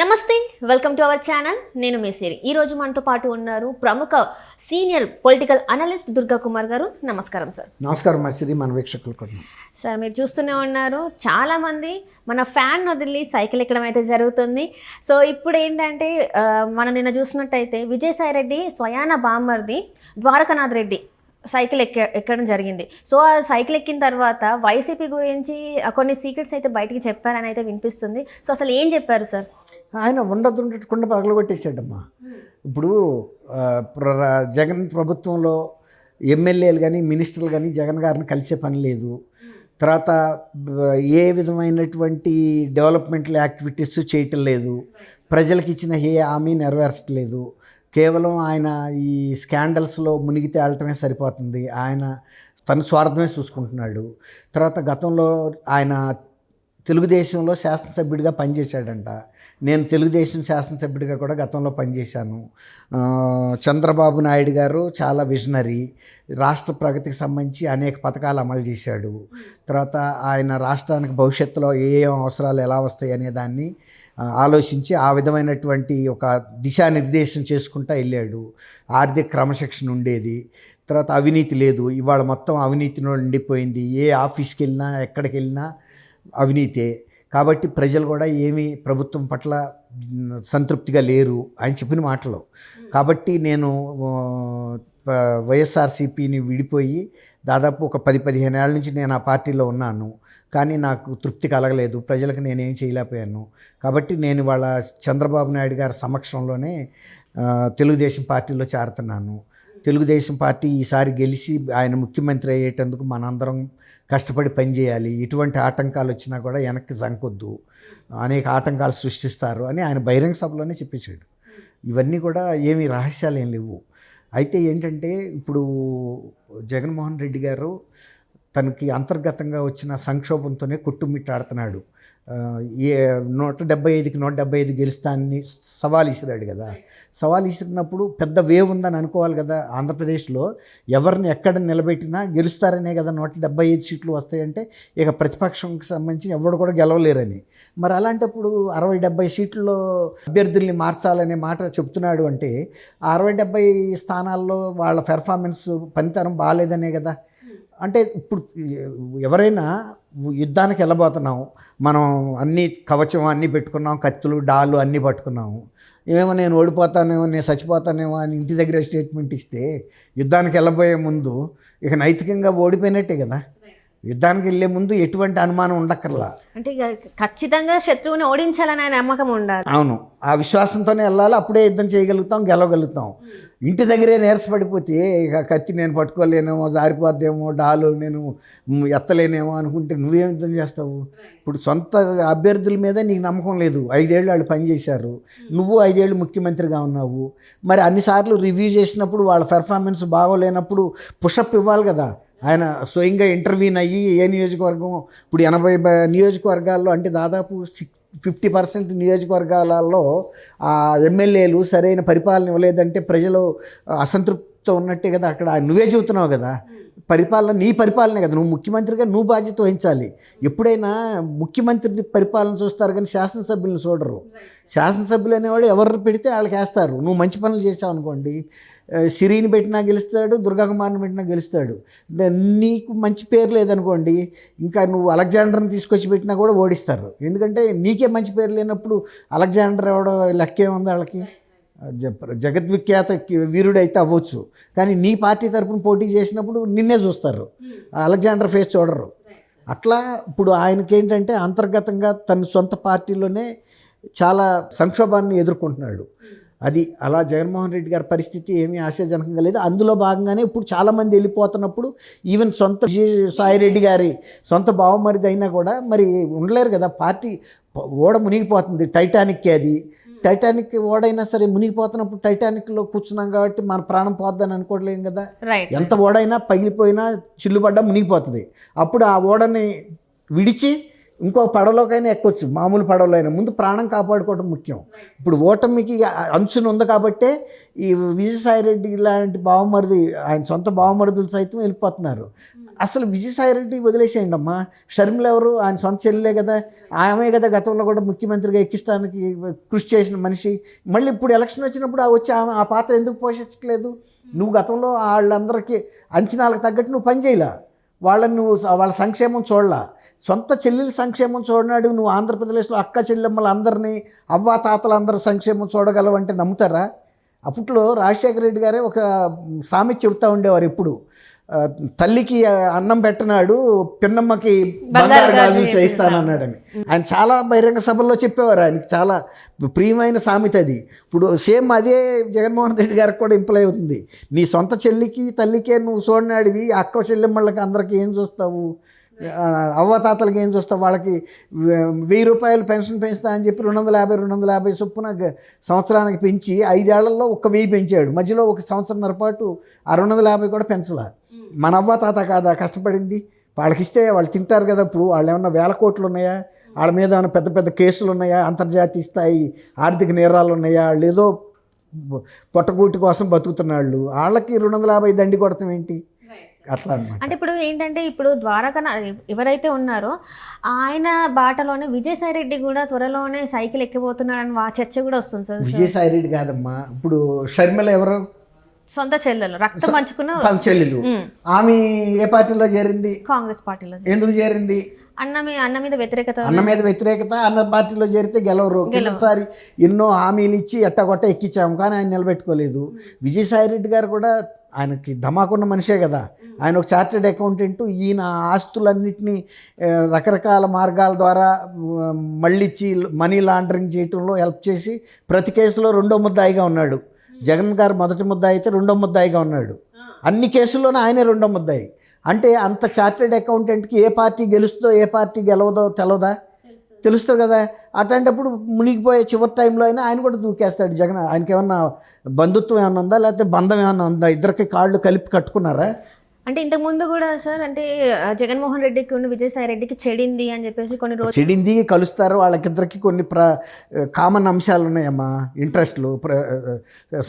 నమస్తే welcome to our channel నేను మేసేరి ఈ రోజు మనతో పాటు ఉన్నారు ప్రముఖ senior political analyst Durga Kumar garu. నమస్కారం సార్ నమస్కారం మసిరి మన వీక్షకులు కూడా నమస్కారం. సార్ మీరు చూస్తూనే ఉన్నారు. చాలామంది మన ఫ్యాన్ వదిలి సైకిల్ ఎక్కడం అయితే జరుగుతుంది. సో ఇప్పుడు ఏంటంటే మనం నిన్న చూసినట్టయితే విజయసాయి రెడ్డి స్వయాన బామ్మర్ది ద్వారకనాథ్ రెడ్డి సైకిల్ ఎక్క ఎక్కడం జరిగింది. సో ఆ సైకిల్ ఎక్కిన తర్వాత వైసీపీ గురించి కొన్ని సీక్రెట్స్ అయితే బయటికి చెప్పారని అయితే వినిపిస్తుంది. సో అసలు ఏం చెప్పారు సార్? ఆయన ఉండదుండకుండా పగలగొట్టేసాడమ్మా ఇప్పుడు జగన్ ప్రభుత్వంలో ఎమ్మెల్యేలు కానీ మినిస్టర్లు కానీ జగన్ గారిని కలిసే పని లేదు. తర్వాత ఏ విధమైనటువంటి డెవలప్మెంట్ యాక్టివిటీస్ చేయటం లేదు. ప్రజలకు ఇచ్చిన ఏ హామీ నెరవేర్చట్లేదు కేవలం ఆయన ఈ స్కాండల్స్లో మునిగి తేలటమే సరిపోతుంది. ఆయన తన స్వార్థమే చూసుకుంటున్నాడు. తర్వాత గతంలో ఆయన తెలుగుదేశంలో శాసనసభ్యుడిగా పనిచేశాడంట. నేను తెలుగుదేశం శాసనసభ్యుడిగా కూడా గతంలో పనిచేశాను. చంద్రబాబు నాయుడు గారు చాలా విజనరీ. రాష్ట్ర ప్రగతికి సంబంధించి అనేక పథకాలు అమలు చేశాడు. తర్వాత ఆయన రాష్ట్రానికి భవిష్యత్తులో ఏ ఏ అవసరాలు ఎలా వస్తాయి అనే దాన్ని ఆలోచించి ఆ విధమైనటువంటి ఒక దిశానిర్దేశం చేసుకుంటూ వెళ్ళాడు. ఆర్థిక క్రమశిక్షణ ఉండేది. తర్వాత అవినీతి లేదు. ఇవాళ మొత్తం అవినీతిలో నిండిపోయింది. ఏ ఆఫీస్కి వెళ్ళినా ఎక్కడికి వెళ్ళినా అవినీతే. కాబట్టి ప్రజలు కూడా ఏమీ ప్రభుత్వం పట్ల సంతృప్తిగా లేరు ఆయన చెప్పిన మాటలు. కాబట్టి నేను వైఎస్ఆర్సీపీని విడిపోయి దాదాపు ఒక పది పదిహేను ఏళ్ళ నుంచి నేను ఆ పార్టీలో ఉన్నాను. కానీ నాకు తృప్తి కలగలేదు. ప్రజలకు నేనేం చేయలేకపోయాను. కాబట్టి నేను వాళ్ళ చంద్రబాబు నాయుడు గారి సమక్షంలోనే తెలుగుదేశం పార్టీలో చేరుతున్నాను. తెలుగుదేశం పార్టీ ఈసారి గెలిచి ఆయన ముఖ్యమంత్రి అయ్యేటందుకు మనందరం కష్టపడి పనిచేయాలి ఎటువంటి ఆటంకాలు వచ్చినా కూడా వెనక్కి జంకొద్దు. అనేక ఆటంకాలు సృష్టిస్తారు అని ఆయన బహిరంగ సభలోనే చెప్పేశాడు. ఇవన్నీ కూడా ఏమీ రహస్యాలు ఏం లేవు. అయితే ఏంటంటే ఇప్పుడు జగన్మోహన్ రెడ్డి గారు తనకి అంతర్గతంగా వచ్చిన సంక్షోభంతోనే కొట్టుమిట్టాడుతున్నాడు. ఏ నూట డెబ్బై ఐదుకి నూట డెబ్బై ఐదు గెలుస్తానని సవాల్ ఇసిరాడు కదా. సవాల్ ఇసిరినప్పుడు పెద్ద వేవ్ ఉందని అనుకోవాలి కదా ఆంధ్రప్రదేశ్లో. ఎవరిని ఎక్కడ నిలబెట్టినా గెలుస్తారనే కదా నూట డెబ్బై ఐదు సీట్లు వస్తాయంటే ఇక ప్రతిపక్షంకి సంబంధించి ఎవడు కూడా గెలవలేరని. మరి అలాంటప్పుడు అరవై డెబ్బై సీట్లలో అభ్యర్థుల్ని మార్చాలనే మాట చెప్తున్నాడు అంటే అరవై డెబ్బై స్థానాల్లో వాళ్ళ పెర్ఫార్మెన్స్ పనితరం బాగాలేదనే కదా. అంటే ఇప్పుడు ఎవరైనా యుద్ధానికి వెళ్ళబోతున్నాం మనం అన్ని కవచం అన్నీ పెట్టుకున్నాం కత్తులు డాలు అన్నీ పట్టుకున్నాము. ఏమో నేను ఓడిపోతానేమో నేను చచ్చిపోతానేమో అని ఇంటి దగ్గర స్టేట్మెంట్ ఇస్తే యుద్ధానికి వెళ్ళబోయే ముందు ఇక నైతికంగా ఓడిపోయినట్టే కదా. యుద్ధానికి వెళ్ళే ముందు ఎటువంటి అనుమానం ఉండక్కర్లా. అంటే ఇక ఖచ్చితంగా శత్రువుని ఓడించాలని ఆయన నమ్మకం ఉండాలి. అవును. ఆ విశ్వాసంతోనే వెళ్ళాలి అప్పుడే యుద్ధం చేయగలుగుతాం గెలవగలుగుతాం. ఇంటి దగ్గరే నీరసపడిపోతే ఇక కత్తి నేను పట్టుకోలేనేమో జారిపోద్దేమో డాలు నేను ఎత్తలేనేమో అనుకుంటే నువ్వేం యుద్ధం చేస్తావు? ఇప్పుడు సొంత అభ్యర్థుల మీద నీకు నమ్మకం లేదు. ఐదేళ్ళు వాళ్ళు పనిచేశారు నువ్వు ఐదేళ్ళు ముఖ్యమంత్రిగా ఉన్నావు. మరి అన్నిసార్లు రివ్యూ చేసినప్పుడు వాళ్ళ పెర్ఫార్మెన్స్ బాగోలేనప్పుడు పుషప్ ఇవ్వాలి కదా. ఆయన స్వయంగా ఇంటర్వ్యూన్ అయ్యి ఏ నియోజకవర్గం ఇప్పుడు ఎనభై నియోజకవర్గాల్లో అంటే దాదాపు సిక్స్ ఫిఫ్టీ పర్సెంట్ నియోజకవర్గాలలో ఆ ఎమ్మెల్యేలు సరైన పరిపాలన ఇవ్వలేదంటే ప్రజలు అసంతృప్తితో ఉన్నట్టే కదా అక్కడ నువ్వే చెబుతున్నావు కదా. పరిపాలన నీ పరిపాలనే కదా. నువ్వు ముఖ్యమంత్రిగా నువ్వు బాధ్యత వహించాలి. ఎప్పుడైనా ముఖ్యమంత్రిని పరిపాలన చూస్తారు కానీ శాసనసభ్యులను చూడరు. శాసనసభ్యులు అనేవాడు ఎవరు పెడితే వాళ్ళకి వేస్తారు. నువ్వు మంచి పనులు చేసావు అనుకోండి ఆ, సిరిని పెట్టినా గెలుస్తాడు దుర్గాకుమార్ని పెట్టినా గెలుస్తాడు. నీకు మంచి పేరు లేదనుకోండి ఇంకా నువ్వు అలెగ్జాండర్ని తీసుకొచ్చి పెట్టినా కూడా ఓడిస్తారు. ఎందుకంటే నీకే మంచి పేరు లేనప్పుడు అలెగ్జాండర్ ఎవడో లెక్కేముంది వాళ్ళకి. జగద్విఖ్యాత వీరుడైతే అవ్వచ్చు. కానీ నీ పార్టీ తరపున పోటీ చేసినప్పుడు నిన్నే చూస్తారు. ఆ అలెగ్జాండర్ ఫేస్ చూడరు. అట్లా ఇప్పుడు ఆయనకేంటంటే అంతర్గతంగా తన సొంత పార్టీలోనే చాలా సంక్షోభాన్ని ఎదుర్కొంటున్నాడు. అది అలా జగన్మోహన్ రెడ్డి గారి పరిస్థితి ఏమీ ఆశాజనకంగా లేదు. అందులో భాగంగానే ఇప్పుడు చాలామంది వెళ్ళిపోతున్నప్పుడు ఈవెన్ సొంత సాయి రెడ్డి గారి సొంత బావమరిది అయినా కూడా మరి ఉండలేరు కదా. పార్టీ ఓడ మునిగిపోతుంది. టైటానిక్ అది. టైటానిక్ ఓడైనా సరే మునిగిపోతున్నప్పుడు టైటానిక్లో కూర్చున్నాం కాబట్టి మన ప్రాణం పోద్దని అనుకోవట్లేం కదా? ఎంత ఓడైనా పగిలిపోయినా చిల్లుపడ్డా మునిగిపోతుంది. అప్పుడు ఆ ఓడని విడిచి ఇంకో పడవలోకైనా ఎక్కొచ్చు మామూలు పడవలో అయినా ముందు ప్రాణం కాపాడుకోవడం ముఖ్యం. ఇప్పుడు ఓటమికి అంచున ఉంది కాబట్టే ఈ విజయసాయిరెడ్డి లాంటి బావమరిది ఆయన సొంత బావమరుదులు సైతం వెళ్ళిపోతున్నారు. అసలు విజయసాయిరెడ్డి వదిలేసేయండి అమ్మా. షర్మిల ఎవరు? ఆయన సొంత చెల్లెలే కదా. ఆమె కదా గతంలో కూడా ముఖ్యమంత్రిగా ఎక్కిస్తానికి కృషి చేసిన మనిషి. మళ్ళీ ఇప్పుడు ఎలక్షన్ వచ్చినప్పుడు ఆ వచ్చి ఆమె ఆ పాత్ర ఎందుకు పోషించట్లేదు? నువ్వు గతంలో వాళ్ళందరికీ అంచనాలకు తగ్గట్టు నువ్వు పని చేయలే. వాళ్ళని నువ్వు వాళ్ళ సంక్షేమం చూడలా. సొంత చెల్లెల సంక్షేమం చూడనాడు నువ్వు ఆంధ్రప్రదేశ్లో అక్క చెల్లెమ్మలు అందరినీ అవ్వ తాతలందరి సంక్షేమం చూడగలవంటే నమ్ముతారా? అప్పట్లో రాజశేఖర రెడ్డి గారే ఒక సామెత చెబుతూ ఉండేవారు ఎప్పుడు. తల్లికి అన్నం పెట్టనాడు పిన్నమ్మకి బంగారు గాజులు చేయిస్తానన్నాడని. ఆయన చాలా బహిరంగ సభల్లో చెప్పేవారు. ఆయనకి చాలా ప్రియమైన సామెత అది. ఇప్పుడు సేమ్ అదే జగన్మోహన్ రెడ్డి గారికి కూడా ఇంప్లై అవుతుంది. నీ సొంత చెల్లికి తల్లికే నువ్వు చూడనాడివి అక్క చెల్లెమ్మళ్ళకి అందరికీ ఏం చూస్తావు? అవ్వతాతలకి ఏం చూస్తావు? వాళ్ళకి వెయ్యి రూపాయలు పెన్షన్ పెంచుతా అని చెప్పి రెండు వందల యాభై రెండు వందల యాభై చొప్పున సంవత్సరానికి పెంచి ఐదేళ్ళలో ఒక్క వెయ్యి పెంచాడు. మధ్యలో ఒక సంవత్సరంన్నర పాటు ఆ రెండు వందల యాభై కూడా పెంచలా. మన అవ్వ తాత కాదా కష్టపడింది? వాళ్ళకి ఇస్తే వాళ్ళు తింటారు కదా ఇప్పుడు. వాళ్ళు ఏమన్నా వేల కోట్లు ఉన్నాయా? వాళ్ళ మీద ఏమైనా పెద్ద పెద్ద కేసులు ఉన్నాయా? అంతర్జాతీయ స్థాయి ఆర్థిక నేరాలు ఉన్నాయా? వాళ్ళు ఏదో పొట్టగూటి కోసం బతుకుతున్నాళ్ళు వాళ్ళకి రెండు వందల యాభై దండి కొడతాం ఏంటి? అట్లా అంటే ఇప్పుడు ఏంటంటే ఇప్పుడు ద్వారకా ఎవరైతే ఉన్నారో ఆయన బాటలోనే విజయసాయి రెడ్డి కూడా త్వరలోనే సైకిల్ ఎక్కిపోతున్నాడని చర్చ కూడా వస్తుంది సార్. విజయసాయి రెడ్డి కాదమ్మా. ఇప్పుడు షర్మిల ఎవరు? సొంత చెల్లెలు రక్తం పంచుకున్న చెల్లెలు. ఆమె ఏ పార్టీలో చేరింది? కాంగ్రెస్ పార్టీలో ఎందుకు చేరింది? అన్న మీ అన్న మీద వ్యతిరేకత అన్న మీద వ్యతిరేకత అన్న పార్టీలో చేరితే గెలవరు. కిందసారి ఎన్నో హామీలు ఇచ్చి ఎట్టగొట్ట ఎక్కించాము కానీ ఆయన నిలబెట్టుకోలేదు. విజయసాయి రెడ్డి గారు కూడా ఆయనకి ధమాకున్న మనిషే కదా. ఆయన ఒక చార్టెడ్ అకౌంటెంట్ ఈయన ఆస్తులన్నింటినీ రకరకాల మార్గాల ద్వారా ఆ, మళ్ళిచ్చి మనీ లాండరింగ్ చేయటంలో హెల్ప్ చేసి ప్రతి కేసులో రెండో ముద్దాయిగా ఉన్నాడు. జగన్ గారు మొదటి ముద్దాయి అయితే రెండో ముద్దాయిగా ఉన్నాడు. అన్ని కేసుల్లోనూ ఆయనే రెండో ముద్దాయి. అంటే అంత చార్టెడ్ అకౌంటెంట్కి ఏ పార్టీ గెలుస్తుందో ఏ పార్టీ గెలవదో తెలవదా? తెలుస్తుంది. కదా. అట్లాంటప్పుడు మునిగిపోయే చివరి టైంలో అయినా ఆయన కూడా దూకేస్తాడు జగన్. ఆయనకి ఏమన్నా బంధుత్వం ఏమన్నా ఉందా? లేకపోతే బంధం ఏమన్నా ఉందా? ఇద్దరికి కాళ్ళు కలిపి కట్టుకున్నారా? అంటే ఇంతకు ముందు కూడా సార్ అంటే జగన్మోహన్ రెడ్డికి ఉన్న విజయసాయి రెడ్డికి చెడింది అని చెప్పేసి కొన్ని రోజులు చెడింది కలుస్తారు. వాళ్ళకిద్దరికి కొన్ని ప్ర కామన్ అంశాలు ఉన్నాయమ్మా ఇంట్రెస్ట్లు ప్ర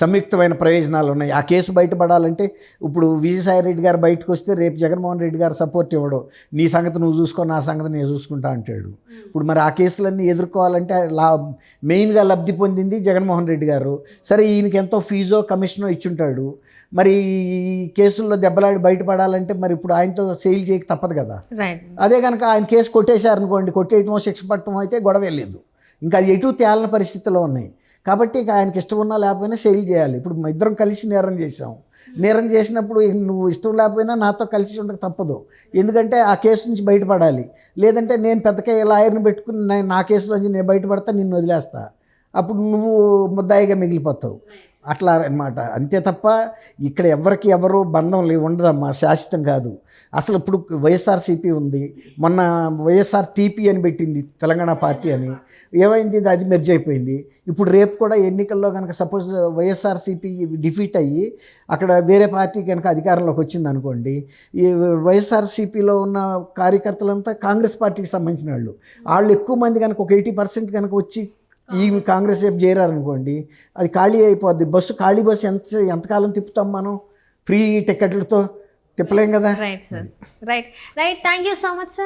సంయుక్తమైన ప్రయోజనాలు ఉన్నాయి ఆ కేసు బయటపడాలంటే ఇప్పుడు విజయసాయి రెడ్డి గారు బయటకు వస్తే రేపు జగన్మోహన్ రెడ్డి గారు సపోర్ట్ ఇవ్వడు. నీ సంగతి నువ్వు చూసుకో నా సంగతి నేను చూసుకుంటా అంటాడు. ఇప్పుడు మరి ఆ కేసులన్నీ ఎదుర్కోవాలంటే లా మెయిన్గా లబ్ధి పొందింది జగన్మోహన్ రెడ్డి గారు. సరే ఈయనకి ఎంతో ఫీజో కమిషనో ఇచ్చుంటాడు. మరి ఈ కేసుల్లో దెబ్బలాడి బయటపడాలంటే మరి ఇప్పుడు ఆయనతో సెయిల్ చేయక తప్పదు కదా. అదే కనుక ఆయన కేసు కొట్టేశారనుకోండి కొట్టేయటమో శిక్ష పట్టడం అయితే గొడవ లేదు. ఇంకా అది ఎటు తేలని పరిస్థితిలో ఉన్నాయి. కాబట్టి ఇక ఆయనకి ఇష్టం ఉన్నా లేకపోయినా సెయిల్ చేయాలి. ఇప్పుడు ఇద్దరం కలిసి నేరం చేసాం నేరం చేసినప్పుడు నువ్వు ఇష్టం లేకపోయినా నాతో కలిసి ఉండక తప్పదు. ఎందుకంటే ఆ కేసు నుంచి బయటపడాలి. లేదంటే నేను పెద్దకే లాయర్ని పెట్టుకుని నేను నా కేసులోంచి నేను బయటపడతా నిన్ను వదిలేస్తా. అప్పుడు నువ్వు ముద్దాయిగా మిగిలిపోతావు. అట్లా అన్నమాట అంతే తప్ప ఇక్కడ ఎవరికి ఎవరు బంధం లేవు ఉండదమ్మా శాశ్వతం కాదు. అసలు ఇప్పుడు వైఎస్ఆర్సీపీ ఉంది. మొన్న వైఎస్ఆర్ టీపీ అని పెట్టింది తెలంగాణ పార్టీ అని. ఏమైంది? అది మెర్జ్ అయిపోయింది. ఇప్పుడు రేపు కూడా ఎన్నికల్లో కనుక సపోజ్ వైఎస్ఆర్సీపీ డిఫీట్ అయ్యి అక్కడ వేరే పార్టీ కనుక అధికారంలోకి వచ్చింది అనుకోండి ఈ వైఎస్ఆర్సీపీలో ఉన్న కార్యకర్తలంతా కాంగ్రెస్ పార్టీకి సంబంధించిన వాళ్ళు. వాళ్ళు ఎక్కువ మంది కనుక ఒక ఎయిటీ పర్సెంట్ కనుక వచ్చి ఈ కాంగ్రెస్ వైపు చేరారనుకోండి అది ఖాళీ అయిపోద్ది. బస్సు ఖాళీ బస్సు ఎంత ఎంతకాలం తిప్పుతాం మనం? ఫ్రీ టికెట్లతో తిప్పలేం కదా? Right sir right right thank you so much sir